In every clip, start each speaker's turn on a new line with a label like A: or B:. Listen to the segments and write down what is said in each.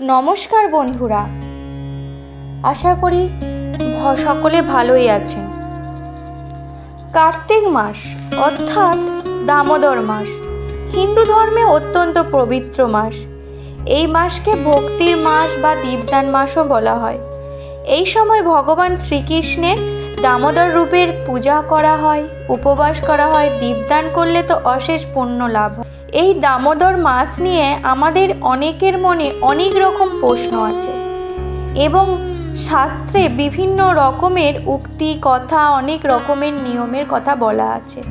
A: নমস্কার বন্ধুরা। আশা করি সকলে ভালোই আছেন। কার্তিক মাস, অর্থাৎ দামোদর মাস, হিন্দু ধর্মে অত্যন্ত পবিত্র মাস। এই মাসকে ভক্তির মাস বা দীপদান মাসও বলা হয়। এই সময় ভগবান শ্রীকৃষ্ণের দামোদর রূপের পূজা করা হয়, উপবাস করা হয়, দীপদান করলে তো অশেষ পুণ্য লাভ হয়। এই দামোদর মাস নিয়ে আমাদের অনেকের মনে অনেক রকম প্রশ্ন আছে এবং শাস্ত্রে বিভিন্ন রকমের উক্তি, কথা, অনেক রকমের নিয়মের কথা বলা আছে।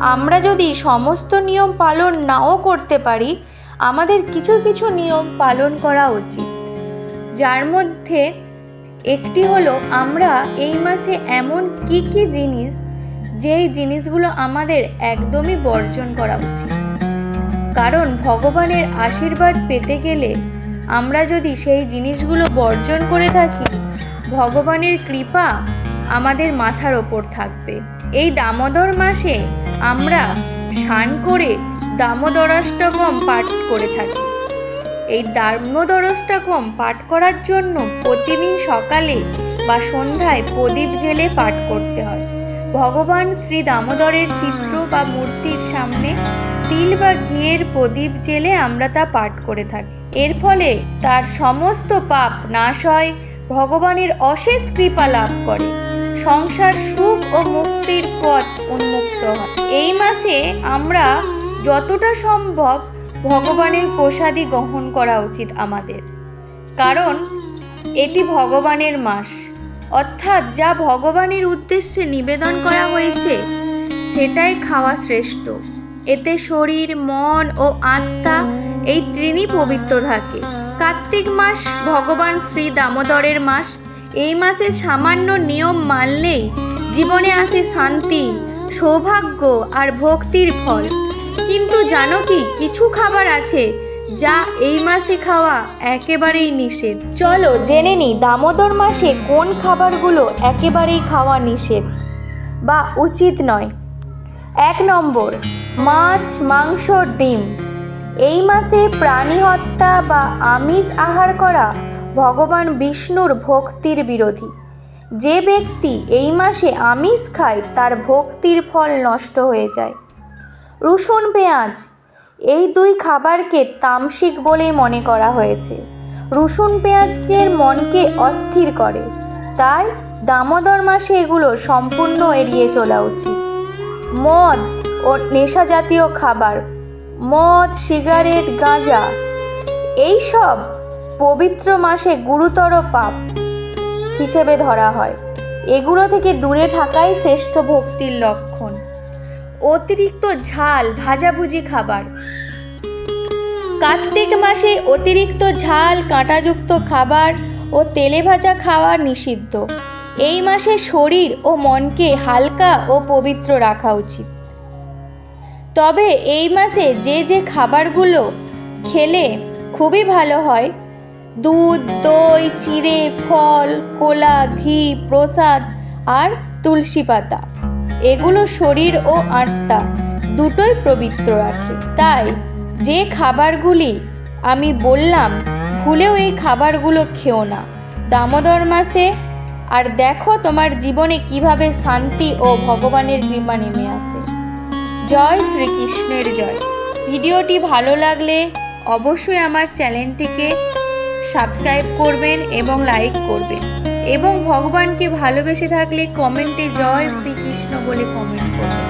A: আমরা যদি সমস্ত নিয়ম পালন নাও করতে পারি, আমাদের কিছু কিছু নিয়ম পালন করা উচিত। যার মধ্যে একটি হলো, আমরা এই মাসে এমন কি কি জিনিস, যেই জিনিসগুলো আমাদের একদমই বর্জন করা উচিত। কারণ ভগবানের আশীর্বাদ পেতে গেলে আমরা যদি সেই জিনিসগুলো বর্জন করে থাকি, ভগবানের কৃপা আমাদের মাথার ওপর থাকবে। এই দামোদর মাসে আমরা স্নান করে দামোদরাষ্টকম পাঠ করে থাকি। এই দামোদরষ্টকম পাঠ করার জন্য প্রতিদিন সকালে বা সন্ধ্যায় প্রদীপ জেলে পাঠ করতে হয়। ভগবান শ্রী দামোদরের চিত্র বা মূর্তির সামনে তিল বা ঘিয়ের প্রদীপ জেলে আমরা তা পাঠ করে থাকি। এর ফলে তার সমস্ত পাপ নাশ হয়, ভগবানের অশেষ কৃপা লাভ করে। সংসার সুখ ও মুক্তির পথ উন্মুক্ত হয়। এই মাসে আমরা যতটা সম্ভব ভগবানের প্রসাদী গ্রহণ করা উচিত আমাদের। কারণ এটি ভগবানের মাস। অর্থাৎ যা ভগবানের উদ্দেশ্যে নিবেদন করা হয়েছে, সেটাই খাওয়া শ্রেষ্ঠ। এতে শরীর, মন ও আত্মা এই ত্রিনি পবিত্র থাকে। কার্তিক মাস ভগবান শ্রী দামোদরের মাস। এই মাসে সামান্য নিয়ম মানলেই জীবনে আসে শান্তি, সৌভাগ্য আর ভক্তির ফল। কিন্তু জানো কি, কিছু খাবার আছে যা এই মাসে খাওয়া একেবারেই নিষেধ। চলো জেনে নিই দামোদর মাসে কোন খাবারগুলো একেবারেই খাওয়া নিষেধ বা উচিত নয়। এক নম্বর মাছ, মাংস, ডিম। এই মাসে প্রাণী হত্যা বা আমিষ আহার করা ভগবান বিষ্ণুর ভক্তির বিরোধী। যে ব্যক্তি এই মাসে আমিষ খায়, তার ভক্তির ফল নষ্ট হয়ে যায়। রসুন, পেঁয়াজ, এই দুই খাবারকে তামসিক বলেই মনে করা হয়েছে। রসুন পেঁয়াজের মনকে অস্থির করে। তাই দামোদর মাসে এগুলো সম্পূর্ণ এড়িয়ে চলা উচিত। মদ ও নেশা জাতীয় খাবার, মদ, সিগারেট, গাঁজা এইসব পবিত্র মাসে গুরুতর পাপ হিসেবে ধরা হয়। এগুলো থেকে দূরে থাকাই শ্রেষ্ঠ ভক্তির লক্ষণ। অতিরিক্ত ঝাল, ভাজাভুজি খাবার। কার্তিক মাসে অতিরিক্ত ঝাল, কাঁটাযুক্ত খাবার ও তেলে ভাজা খাওয়া নিষিদ্ধ। এই মাসে শরীর ও মনকে হালকা ও পবিত্র রাখা উচিত। তবে এই মাসে যে যে খাবারগুলো খেলে খুবই ভালো হয়। দুধ, দই, চিড়ে, ফল, কোলা, ঘি, প্রসাদ আর তুলসী পাতা। এগুলো শরীর ও আত্মা দুটোই পবিত্র রাখে। তাই যে খাবারগুলি আমি বললাম, ভুলেও এই খাবারগুলো খেও না। দামোদর মাসে, আর দেখো তোমার জীবনে কীভাবে শান্তি ও ভগবানের কৃপা নেমে আসে। জয় শ্রীকৃষ্ণের জয়। ভিডিওটি ভালো লাগলে অবশ্যই আমার চ্যানেলটিকে সাবস্ক্রাইব করবেন এবং লাইক করবেন। এবং ভগবানকে ভালোবেসে থাকলে কমেন্টে জয় শ্রীকৃষ্ণ বলে কমেন্ট করবেন।